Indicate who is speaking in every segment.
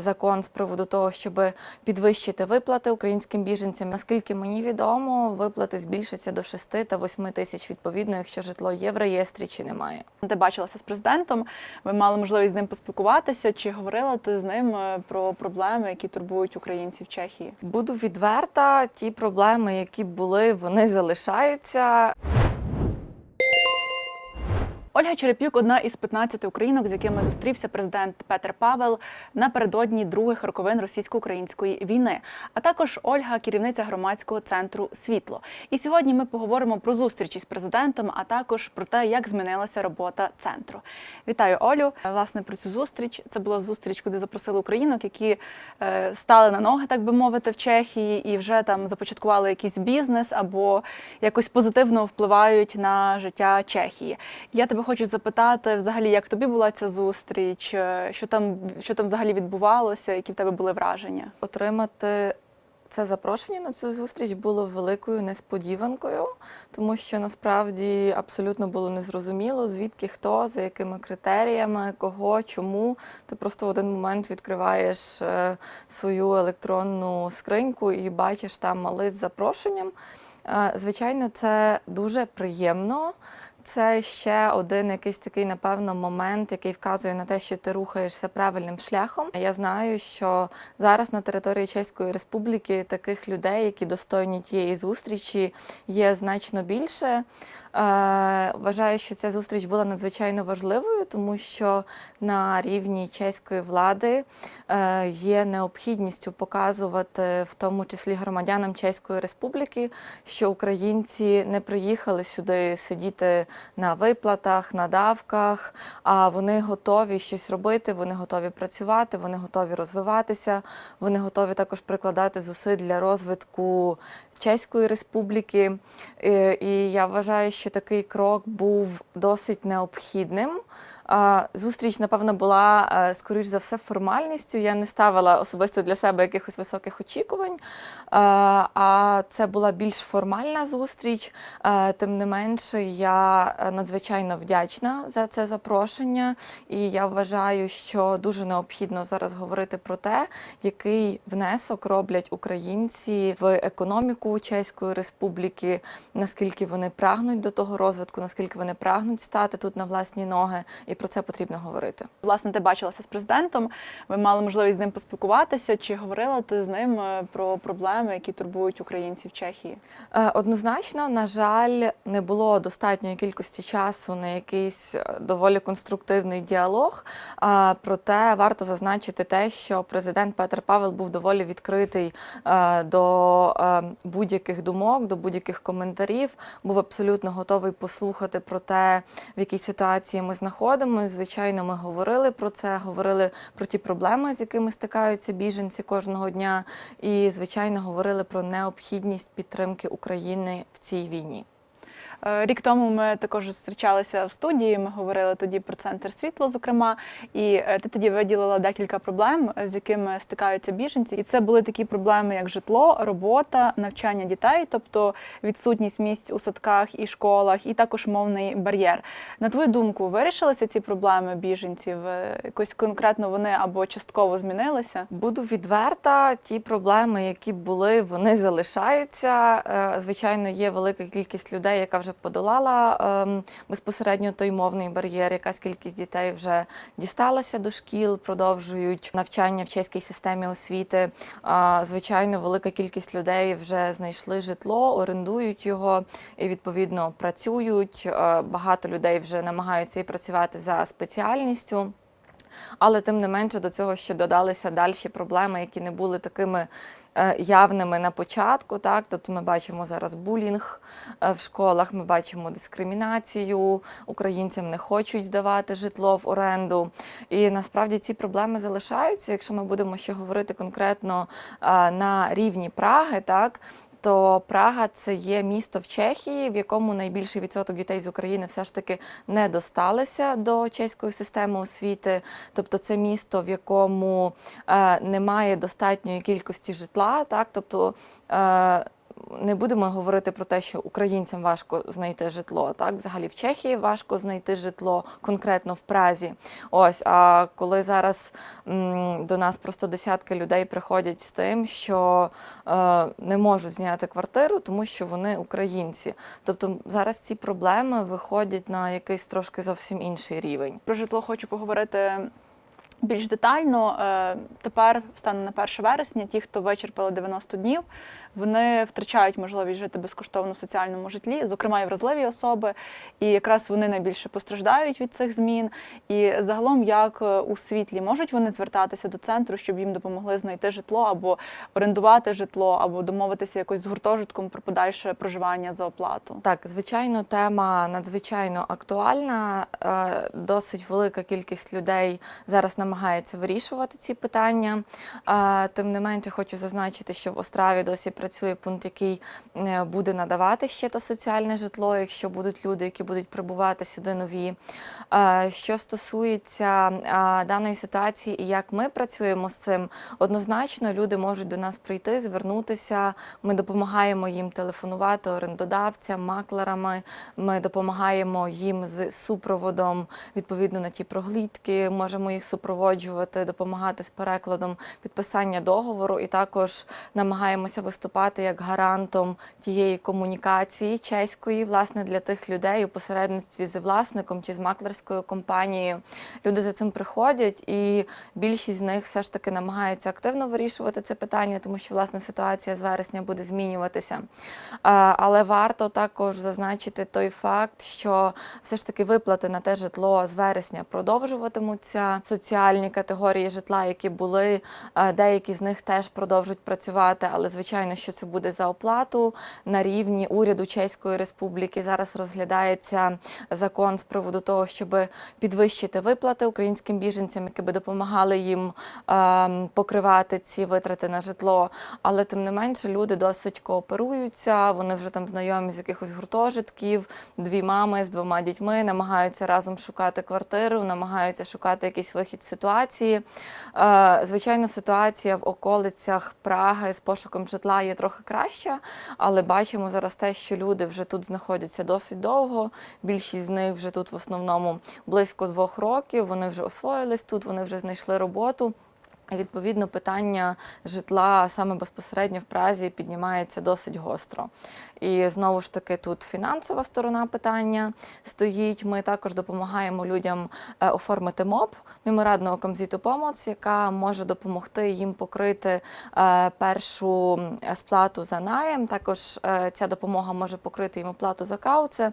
Speaker 1: закон з приводу того, щоб підвищити виплати українським біженцям. Наскільки мені відомо, виплати збільшаться до 6 та 8 тисяч відповідно, якщо житло є в реєстрі чи немає.
Speaker 2: Ти бачилася з президентом, ви мали можливість з ним поспілкуватися. Чи говорила ти з ним е, про проблеми, які турбують українців в Чехії?
Speaker 1: Буду відверта, ті проблеми, які були, вони залишаються.
Speaker 2: Ольга Черепюк одна із 15 українок, з якими зустрівся президент Петр Павел напередодні других роковин російсько-української війни. А також Ольга, керівниця громадського центру Світло. І сьогодні ми поговоримо про зустріч із президентом, а також про те, як змінилася робота центру. Вітаю Олю. Власне про цю зустріч. Це була зустріч, куди запросили українок, які е, стали на ноги, так би мовити, в Чехії, і вже там започаткували якийсь бізнес або якось позитивно впливають на життя Чехії. Я тебе хочу запитати, взагалі, як тобі була ця зустріч? Е, Що там, що там взагалі відбувалося? Які в тебе були враження?
Speaker 1: Отримати це запрошення на цю зустріч було великою несподіванкою, тому що насправді абсолютно було незрозуміло, звідки хто, за якими критеріями, кого, чому. Ти просто в один момент відкриваєш е, свою електронну скриньку і бачиш там лист з запрошенням. Е, Звичайно, це дуже приємно. Це ще один якийсь такий, напевно, момент, який вказує на те, що ти рухаєшся правильним шляхом. Я знаю, що зараз на території Чеської Республіки таких людей, які достойні тієї зустрічі, є значно більше. Е, Вважаю, що ця зустріч була надзвичайно важливою, тому що на рівні чеської влади е, є необхідністю показувати, в тому числі громадянам Чеської Республіки, що українці не приїхали сюди сидіти на виплатах, на давках, а вони готові щось робити, вони готові працювати, вони готові розвиватися, вони готові також прикладати зусиль для розвитку Чеської Республіки. Е, І я вважаю, що такий крок був досить необхідним. Зустріч, напевно, була е, скоріш за все формальністю. Я не ставила особисто для себе якихось високих очікувань. Е, А це була більш формальна зустріч. Е, Тим не менше, я надзвичайно вдячна за це запрошення, і я вважаю, що дуже необхідно зараз говорити про те, який внесок роблять українці в економіку Чеської Республіки, наскільки вони прагнуть до того розвитку, наскільки вони прагнуть стати тут на власні ноги, і про це потрібно говорити.
Speaker 2: Власне, ти бачилася з президентом. Ви мали можливість з ним поспілкуватися. Чи говорила ти з ним е, про проблеми, які турбують українців в Чехії?
Speaker 1: Е, Однозначно, на жаль, не було достатньої кількості часу на якийсь е, доволі конструктивний діалог. Проте варто зазначити те, що президент Петр Павел був доволі відкритий до будь-яких думок, до будь-яких коментарів. Був абсолютно готовий послухати про те, в якій ситуації ми знаходимося. Звичайно, ми говорили про це, говорили про ті проблеми, з якими стикаються біженці кожного дня, і звичайно говорили про необхідність підтримки України в цій війні.
Speaker 2: Е, Рік тому ми також зустрічалися в студії. Ми говорили тоді про центр світло, зокрема, і е, ти тоді виділила декілька проблем, з якими стикаються біженці. І це були такі проблеми, як житло, робота, навчання дітей, тобто відсутність місць у садках і школах, і також мовний бар'єр. На твою думку, вирішилися ці проблеми біженців? Е, Якось конкретно вони або частково змінилися?
Speaker 1: Буду відверта, ті проблеми, які були, вони залишаються. Звичайно, є велика кількість людей, яка вже подолала ем, безпосередньо той мовний бар'єр. Якась кількість дітей вже дісталася до шкіл, продовжують навчання в чеській системі освіти. Звичайно, велика кількість людей вже знайшли житло, орендують його і відповідно працюють. Е, Багато людей вже намагаються і працювати за спеціальністю. Але тим не менше до цього ще додалися далі проблеми, які не були такими явними на початку. Так? Тобто ми бачимо зараз булінг е, в школах, ми бачимо дискримінацію, українцям не хочуть здавати житло в оренду. І насправді ці проблеми залишаються. Якщо ми будемо ще говорити конкретно е, на рівні Праги, так. То Прага це є місто в Чехії, в якому найбільший відсоток дітей з України все ж таки не досталися до чеської системи освіти. Тобто це місто, в якому е, немає достатньої кількості житла, так тобто. Е, не будемо говорити про те, що українцям важко знайти житло. Так, взагалі в Чехії важко знайти житло, конкретно в Празі. Ось, а коли зараз м, до нас просто десятки людей приходять з тим, що е, не можуть зняти квартиру, тому що вони українці. Тобто зараз ці проблеми виходять на якийсь трошки зовсім інший рівень.
Speaker 2: Про житло хочу поговорити більш детально. Е, Тепер, станом на 1 вересня, ті, хто вичерпали 90 днів, вони втрачають можливість жити безкоштовно в соціальному житлі, зокрема і вразливі особи. І якраз вони найбільше постраждають від цих змін. І загалом, як е, у світлі можуть вони звертатися до центру, щоб їм допомогли знайти житло або орендувати житло, або домовитися якось з гуртожитком про подальше проживання за оплату.
Speaker 1: Так, звичайно, тема надзвичайно актуальна. Е, Досить велика кількість людей зараз намагається вирішувати ці питання. Е, Тим не менше, хочу зазначити, що в Остраві досі працює пункт, який е, буде надавати ще то соціальне житло, якщо будуть люди, які будуть прибувати сюди нові. Е, Що стосується е, даної ситуації і як ми працюємо з цим, однозначно люди можуть до нас прийти, звернутися. Ми допомагаємо їм телефонувати орендодавцям, маклерами. Ми допомагаємо їм з супроводом відповідно на ті проглядки. Можемо їх супроводжувати, допомагати з перекладом підписання договору, і також намагаємося виступати як гарантом тієї комунікації чеської, власне, для тих людей у посередництві з власником чи з маклерською компанією. Люди за цим приходять, і більшість з них все ж таки намагаються активно вирішувати це питання, тому що власне ситуація з вересня буде змінюватися. Але варто також зазначити той факт, що все ж таки виплати на те житло з вересня продовжуватимуться. Соціальні категорії житла, які були, деякі з них теж продовжують працювати, але звичайно, що це буде за оплату на рівні уряду Чеської Республіки. Зараз розглядається закон з приводу того, щоб підвищити виплати українським біженцям, які би допомагали їм ем, покривати ці витрати на житло. Але тим не менше люди досить кооперуються. Вони вже там знайомі з якихось гуртожитків, дві мами з двома дітьми намагаються разом шукати квартиру, намагаються шукати якийсь вихід з ситуації. Е, Звичайно, ситуація в околицях Праги з пошуком житла є трохи краща, але бачимо зараз те, що люди вже тут знаходяться досить довго. Більшість з них вже тут в основному близько двох років. Вони вже освоїлись тут, вони вже знайшли роботу. Відповідно, питання житла саме безпосередньо в Празі піднімається досить гостро. І знову ж таки, тут фінансова сторона питання стоїть. Ми також допомагаємо людям е, оформити МОП меморандного комзіту помоць, яка може допомогти їм покрити е, першу сплату за найм. Також е, ця допомога може покрити їм оплату за кауце.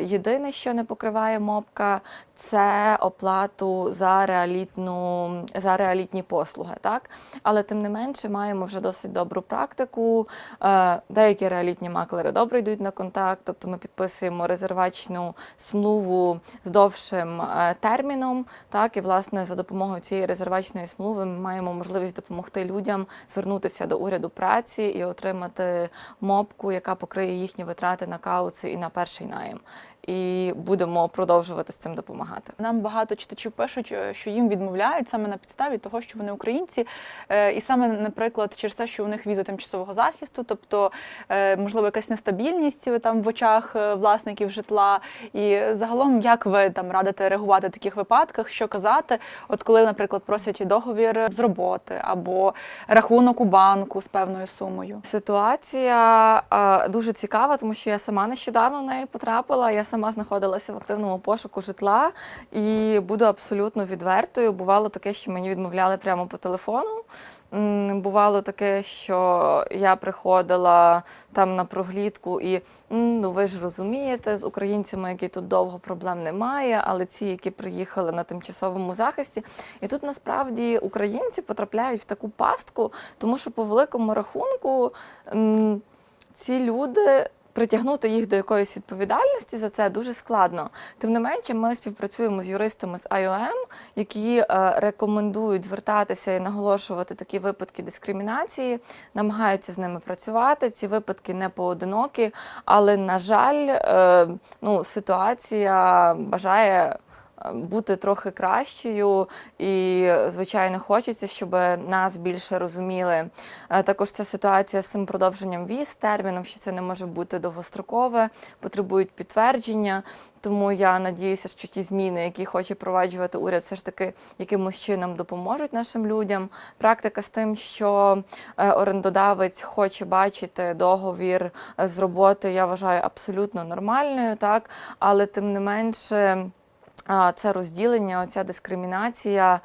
Speaker 1: Єдине, що не покриває МОПка, це оплату за реалітну за реалітні послуги. Так? Але тим не менше маємо вже досить добру практику. Е, Деякі реалітні маклери добре йдуть на контакт, тобто ми підписуємо резервачну смлуву з довшим е, терміном. Так, і власне за допомогою цієї резервачної смлуви ми маємо можливість допомогти людям звернутися до уряду праці і отримати мопку, яка покриє їхні витрати на кауцу і на перший найм. І будемо продовжувати з цим допомагати.
Speaker 2: Нам багато читачів пишуть, е, що їм відмовляють саме на підставі того, що вони українці, Е, і саме, наприклад, через те, що у них віза тимчасового захисту, тобто, е, можливо, якась нестабільність там в очах власників житла. І загалом, як ви там радите реагувати в таких випадках, що казати, от коли, наприклад, просять договір з роботи або рахунок у банку з певною сумою.
Speaker 1: Ситуація дуже цікава, тому що я сама нещодавно в неї потрапила. Я сама знаходилася в активному пошуку житла і буду абсолютно відвертою. Бувало таке, що мені відмовляли прямо по телефону. Бувало таке, що я приходила там на проглідку, і ну ви ж розумієте, з українцями, які тут довго проблем немає, але ці, які приїхали на тимчасовому захисті, і тут насправді українці потрапляють в таку пастку, тому що по великому рахунку ці люди. Притягнути їх до якоїсь відповідальності за це дуже складно. Тим не менше, ми співпрацюємо з юристами з IOM, які е, рекомендують звертатися і наголошувати такі випадки дискримінації, намагаються з ними працювати. Ці випадки не поодинокі, але на жаль, е, ну, ситуація бажає бути трохи кращою, і звичайно хочеться, щоб нас більше розуміли. Е, Також ця ситуація з цим продовженням віз терміном, що це не може бути довгострокове, потребують підтвердження. Тому я надіюся, що ті зміни, які хоче проваджувати уряд, все ж таки якимось чином допоможуть нашим людям. Практика з тим, що е, орендодавець хоче бачити договір з роботи, я вважаю абсолютно нормальною, так але тим не менше. Це розділення, оця дискримінація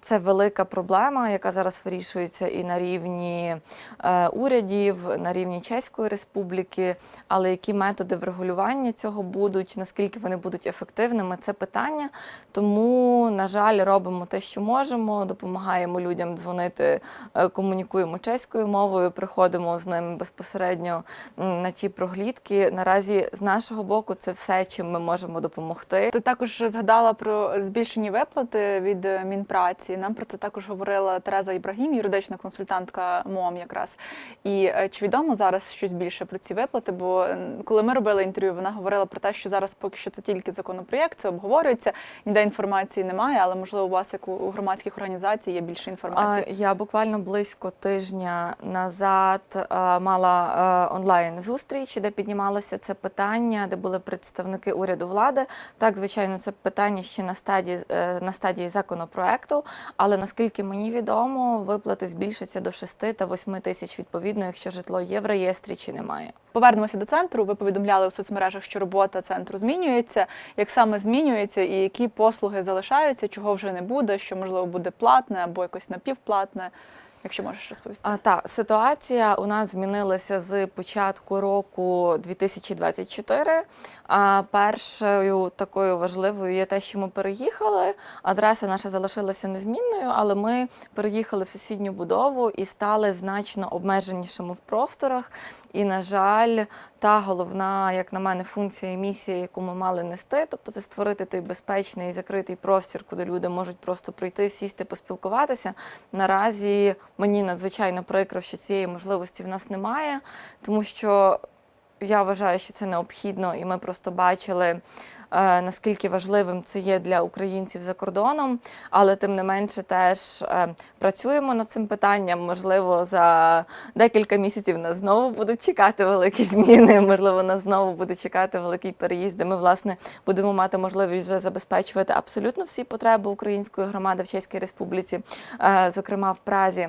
Speaker 1: це велика проблема, яка зараз вирішується і на рівні е, урядів, на рівні Чеської Республіки. Але які методи врегулювання цього будуть, наскільки вони будуть ефективними, це питання. Тому, на жаль, робимо те, що можемо, допомагаємо людям дзвонити, е, комунікуємо чеською мовою, приходимо з ними безпосередньо на ті проглядки. Наразі з нашого боку це все, чим ми можемо допомогти.
Speaker 2: Ти також згадала про збільшені виплати від е, Мінпраці. Нам про це також говорила Тереза Ібрагім, юридична консультантка МОМ якраз. І е, чи відомо зараз щось більше про ці виплати? Бо коли ми робили інтерв'ю, вона говорила про те, що зараз поки що це тільки законопроєкт, це обговорюється. Ніде інформації немає, але можливо у вас, як у- громадських організацій, є більше інформації.
Speaker 1: Я буквально близько тижня назад мала онлайн зустріч, де піднімалося це питання, де були представники уряду влади. Так, звичайно, це питання ще на стадії е, на стадії законопроекту. Але наскільки мені відомо, виплати збільшаться до 6 та 8 тисяч відповідно, якщо житло є в реєстрі чи немає.
Speaker 2: Повернемося до центру. Ви повідомляли у соцмережах, що робота центру змінюється. Як саме змінюється і які послуги залишаються, чого вже не буде, що можливо буде платне або якось напівплатне, якщо можеш розповісти.
Speaker 1: А, так, ситуація у нас змінилася з початку року 2024. А першою такою важливою є те, що ми переїхали. Адреса наша залишилася незмінною, але ми переїхали в сусідню будову і стали значно обмеженішими в просторах. І, на жаль, та головна, як на мене, функція і місія, яку ми мали нести, тобто це створити той безпечний і закритий простір, куди люди можуть просто прийти, сісти, поспілкуватися. Наразі мені надзвичайно прикро, що цієї можливості в нас немає, тому що я вважаю, що це необхідно, і ми просто бачили, е, наскільки важливим це є для українців за кордоном. Але тим не менше, теж е, працюємо над цим питанням. Можливо, за декілька місяців нас знову будуть чекати великі зміни. Можливо, нас знову буде чекати великий переїзд. де Ми власне будемо мати можливість вже забезпечувати абсолютно всі потреби української громади в Чеській Республіці, е, зокрема в Празі.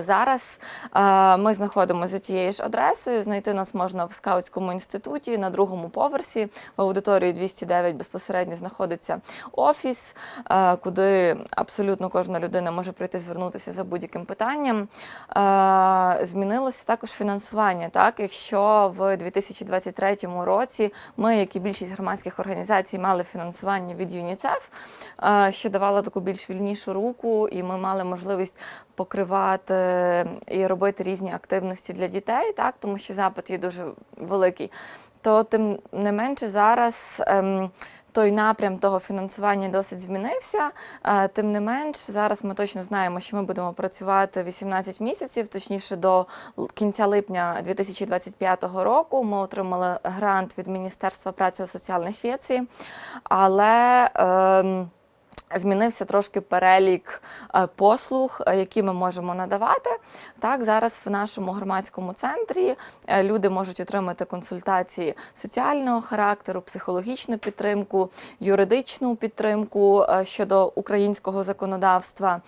Speaker 1: зараз ми знаходимося за тією ж адресою. Знайти нас можна в скаутському інституті на другому поверсі. В аудиторії 209 безпосередньо знаходиться офіс, куди абсолютно кожна людина може прийти звернутися за будь-яким питанням. Змінилося також фінансування. Так, якщо в 2023 році ми, як і більшість громадських організацій, мали фінансування від ЮНІЦЕФ, що давало таку більш вільнішу руку, і ми мали можливість покривати і робити різні активності для дітей, так тому що запит є дуже великий. То тим не менше зараз. Ем, той напрям того фінансування досить змінився. Е, Тим не менш, зараз ми точно знаємо, що ми будемо працювати 18 місяців, точніше до кінця липня 2025 року. Ми отримали грант від Міністерства праці та соціальних віці, але ем, Змінився трошки перелік е, послуг, е, які ми можемо надавати. Так, зараз в нашому громадському центрі е, люди можуть отримати консультації соціального характеру, психологічну підтримку, юридичну підтримку щодо українського законодавства.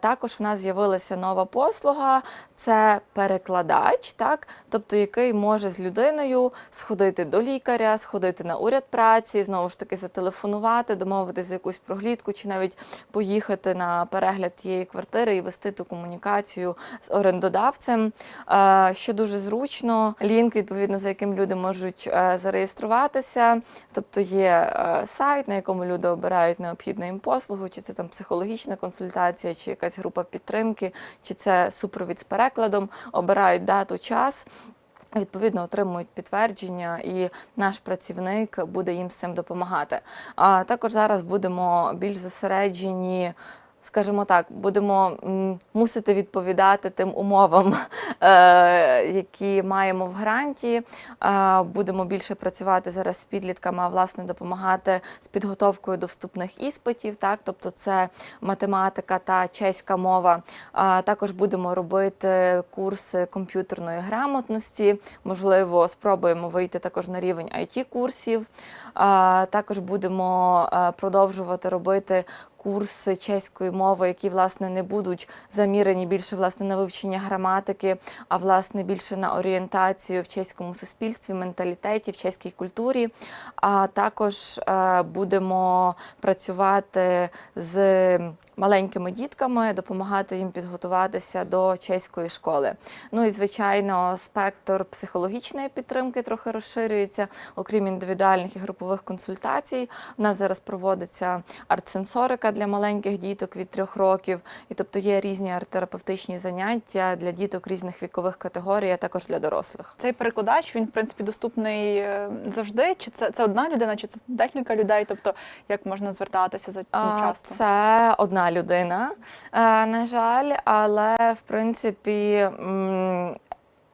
Speaker 1: Також в нас з'явилася нова послуга це перекладач, так, тобто який може з людиною сходити до лікаря, сходити на уряд праці, знову ж таки зателефонувати, домовитися якусь проглядку, чи навіть поїхати на перегляд тієї квартири і вести ту комунікацію з орендодавцем, е, що дуже зручно. Лінк, відповідно, за яким люди можуть е, зареєструватися. Тобто є е, сайт, на якому люди обирають необхідну їм послугу, чи це там психологічна консультація, чи якась група підтримки, чи це супровід з перекладом, обирають дату, час. Відповідно, отримують підтвердження, і наш працівник буде їм з цим допомагати. А також зараз будемо більш зосереджені скажімо так, будемо мусити відповідати тим умовам, е, які маємо в гранті. Е, Будемо більше працювати зараз з підлітками, а власне допомагати з підготовкою до вступних іспитів. Так, тобто це математика та чеська мова. Також будемо робити курси комп'ютерної грамотності. Можливо, спробуємо вийти також на рівень it курсів. Також будемо е, продовжувати робити курси чеської мови, які власне не будуть замірені більше власне на вивчення граматики, а власне більше на орієнтацію в чеському суспільстві, менталітеті, в чеській культурі. А також е, будемо працювати з маленькими дітками, допомагати їм підготуватися до чеської школи. Ну і звичайно, спектр психологічної підтримки трохи розширюється, окрім індивідуальних і групових консультацій. У нас зараз проводиться арт-сенсорика для маленьких діток від трьох років, і тобто є різні арт-терапевтичні заняття для діток різних вікових категорій, а також для дорослих.
Speaker 2: Цей перекладач він в принципі доступний е, завжди. Чи це, це одна людина, чи це декілька людей? Тобто, як можна звертатися за ну, часто?
Speaker 1: Це одна людина, е, на жаль, але в принципі.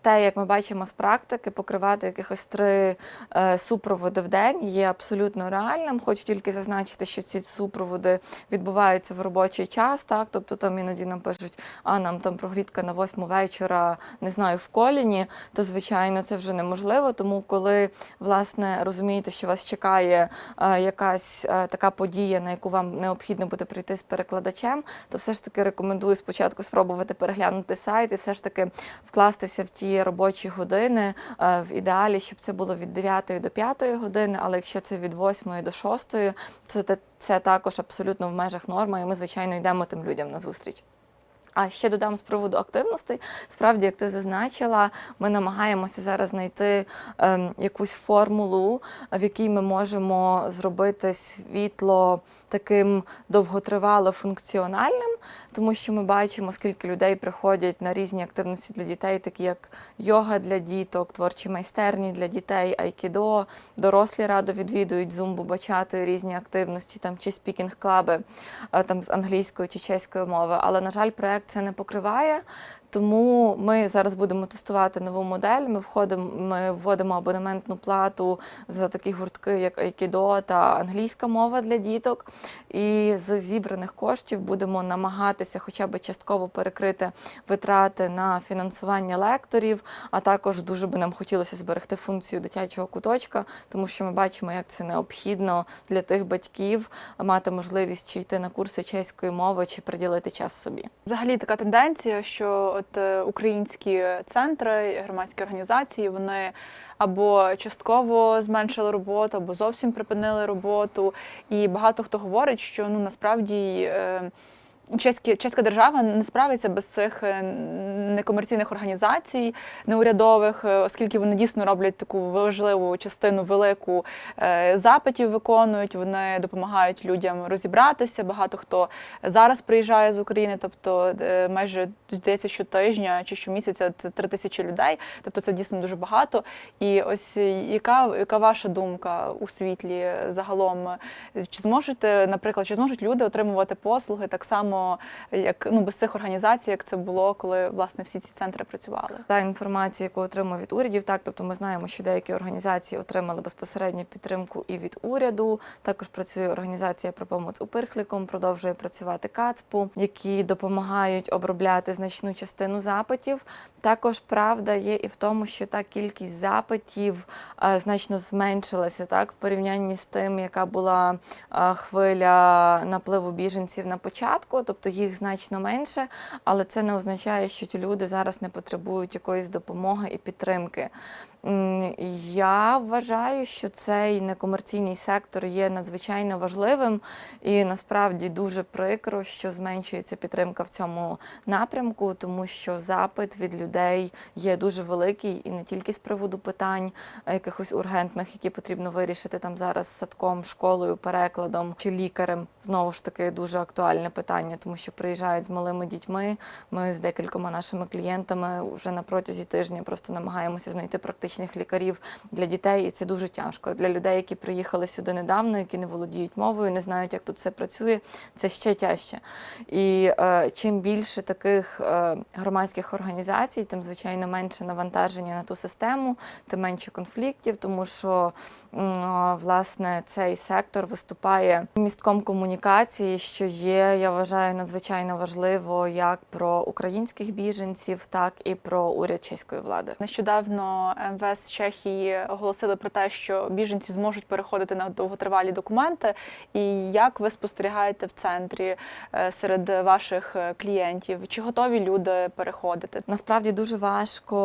Speaker 1: Те, як ми бачимо з практики, покривати якихось три е, супроводи в день є абсолютно реальним. Хочу тільки зазначити, що ці супроводи відбуваються в робочий час. Так, тобто там іноді нам пишуть, а нам там прогрітка на восьму вечора, не знаю, в коліні, то звичайно це вже неможливо. Тому коли власне розумієте, що вас чекає е, якась е, така подія, на яку вам необхідно буде прийти з перекладачем, то все ж таки рекомендую спочатку спробувати переглянути сайт і все ж таки вкластися в ті робочі години. е, В ідеалі, щоб це було від 9 до 5 години, але якщо це від 8 до 6, то це, це також абсолютно в межах норми, і ми, звичайно, йдемо тим людям на зустріч. А ще додам з приводу активностей. Справді, як ти зазначила, ми намагаємося зараз знайти ем, якусь формулу, в якій ми можемо зробити світло таким довготривало функціональним, тому що ми бачимо, скільки людей приходять на різні активності для дітей, такі як йога для діток, творчі майстерні для дітей, айкідо, дорослі радо відвідують зумбу, бачату і різні активності, там чи спікінг-клаби е, там з англійської чи чеської мови. Але на жаль, проект це не покриває. Тому ми зараз будемо тестувати нову модель. Ми входимо, ми вводимо абонементну плату за такі гуртки, як айкідо та англійська мова для діток. І з зібраних коштів будемо намагатися хоча б частково перекрити витрати на фінансування лекторів, а також дуже би нам хотілося зберегти функцію дитячого куточка, тому що ми бачимо, як це необхідно для тих батьків мати можливість чи йти на курси чеської мови, чи приділити час собі.
Speaker 2: Взагалі така тенденція, що от е, українські центри, громадські організації, вони або частково зменшили роботу, або зовсім припинили роботу. І багато хто говорить, що ну насправді. е, Чеські, чеська держава не справиться без цих е, некомерційних організацій неурядових, е, оскільки вони дійсно роблять таку важливу частину велику е, запитів виконують. Вони допомагають людям розібратися. Багато хто зараз приїжджає з України, тобто майже здається, щотижня чи щомісяця це три тисячі людей. Тобто це дійсно дуже багато. І ось яка, яка ваша думка у світлі загалом? Чи зможете, наприклад, чи зможуть люди отримувати послуги так само, як ну без цих організацій, як це було, коли власне всі ці центри працювали?
Speaker 1: Та інформація, яку отримує від урядів, так тобто ми знаємо, що деякі організації отримали безпосередню підтримку і від уряду. Також працює організація про помоць упирхліком, продовжує працювати КАЦПУ, які допомагають обробляти значну частину запитів. Також правда є і в тому, що та кількість запитів е, значно зменшилася так в порівнянні з тим, яка була е, хвиля напливу біженців на початку, тобто їх значно менше, але це не означає, що ті люди зараз не потребують якоїсь допомоги і підтримки. Я вважаю, що цей некомерційний сектор є надзвичайно важливим, і насправді дуже прикро, що зменшується підтримка в цьому напрямку, тому що запит від людей є дуже великий, і не тільки з приводу питань е, якихось ургентних, які потрібно вирішити там зараз садком, школою, перекладом чи лікарем. Знову ж таки дуже актуальне питання, тому що приїжджають з малими дітьми. Ми з декількома нашими клієнтами вже на протязі тижня просто намагаємося знайти практичні практичних лікарів для дітей, і це дуже тяжко. Для людей, які приїхали сюди недавно, які не володіють мовою, не знають, як тут все працює, це ще тяжче. І е, чим більше таких е, громадських організацій, тим звичайно менше навантаження на ту систему, тим менше конфліктів, тому що м, власне цей сектор виступає містком комунікації, що є, я вважаю, надзвичайно важливо як про українських біженців, так і про уряд чеської влади.
Speaker 2: Нещодавно МВС Чехії оголосили про те, що біженці зможуть переходити на довготривалі документи. І як ви спостерігаєте в центрі е, серед ваших е, клієнтів? Чи готові люди переходити?
Speaker 1: Насправді дуже важко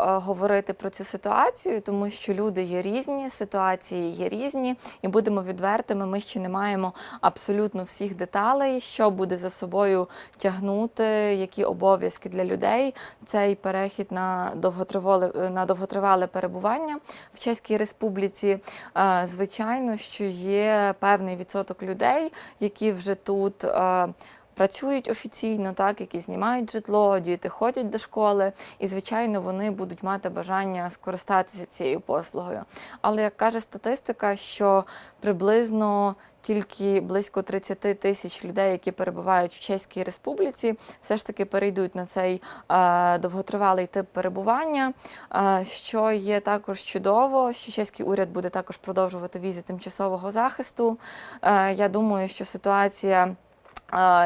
Speaker 1: е, говорити про цю ситуацію, тому що люди є різні, ситуації є різні, і будемо відвертими. Ми ще не маємо абсолютно всіх деталей, що буде за собою тягнути, які обов'язки для людей. Цей перехід на довготривале на довготривале перебування в Чеській Республіці. Е, Звичайно, що є певний відсоток людей, які вже тут. е, Працюють офіційно, так, які знімають житло, діти ходять до школи, і, звичайно, вони будуть мати бажання скористатися цією послугою. Але як каже статистика, що приблизно тільки близько 30 тисяч людей, які перебувають в Чеській Республіці, все ж таки перейдуть на цей е, довготривалий тип перебування, е, що є також чудово, що чеський уряд буде також продовжувати візи тимчасового захисту. Е, я думаю, що ситуація.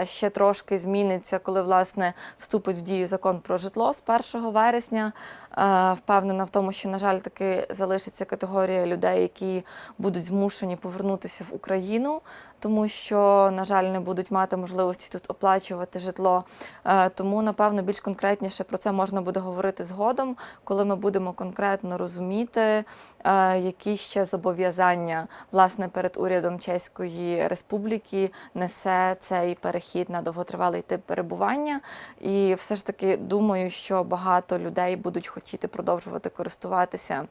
Speaker 1: Ще трошки зміниться, коли власне вступить в дію закон про житло з 1 вересня. Е, Впевнена в тому, що, на жаль, таки залишиться категорія людей, які будуть змушені повернутися в Україну, тому що, на жаль, не будуть мати можливості тут оплачувати житло. Е, Тому, напевно, більш конкретніше про це можна буде говорити згодом, коли ми будемо конкретно розуміти, е, які ще зобов'язання власне перед урядом Чеської Республіки несе цей перехід на довготривалий тип перебування. І все ж таки думаю, що багато людей будуть хотіти продовжувати користуватися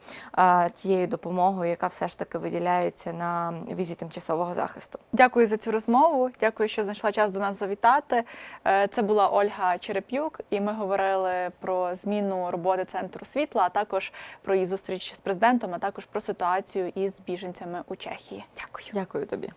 Speaker 1: тією допомогою, яка все ж таки виділяється на візі тимчасового захисту.
Speaker 2: Дякую за цю розмову. Дякую, що знайшла час до нас завітати. Е, Це була Ольга Череп'юк, і ми говорили про зміну роботи центру світла, а також про її зустріч з президентом, а також про ситуацію із біженцями у Чехії. Дякую.
Speaker 1: Дякую тобі.